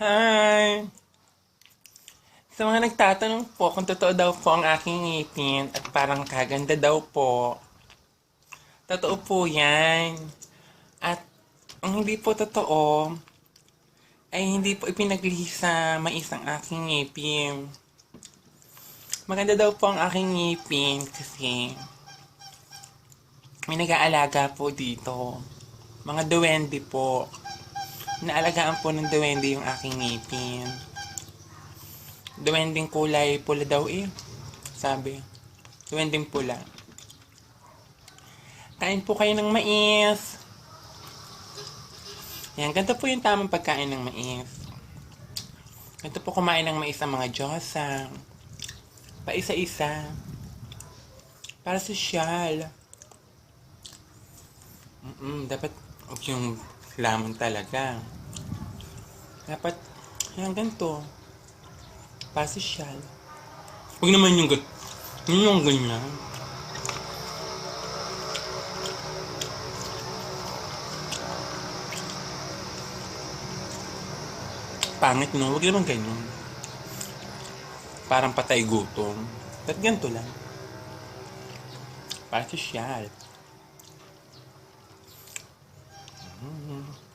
Hi! Sa mga nagtatanong po kung totoo daw po ang aking ngipin at parang kaganda daw po. Totoo po yan. At ang hindi po totoo ay hindi po ipinaglihis sa mais ang aking ngipin. Maganda daw po ang aking ngipin kasi may nag-aalaga po dito. Mga duwende po. Naalagaan po ng duwende yung aking ngipin. Duwending kulay pula daw eh. Sabi. Duwending pula. Kain po kayo ng mais. Yan, ganito po yung tamang pagkain ng mais. Ganito po kumain ng mais ang mga Diyosa. Pa isa-isa. Para sosyal. Mm-mm, dapat yung lamang talaga. Dapat, yan ganito. Pasosyal. Huwag naman yung gan... Yun yung ganyan. Pangit no? Huwag naman ganyan. Parang patay gutom. Ba't ganito lang? Pasosyal. 嗯嗯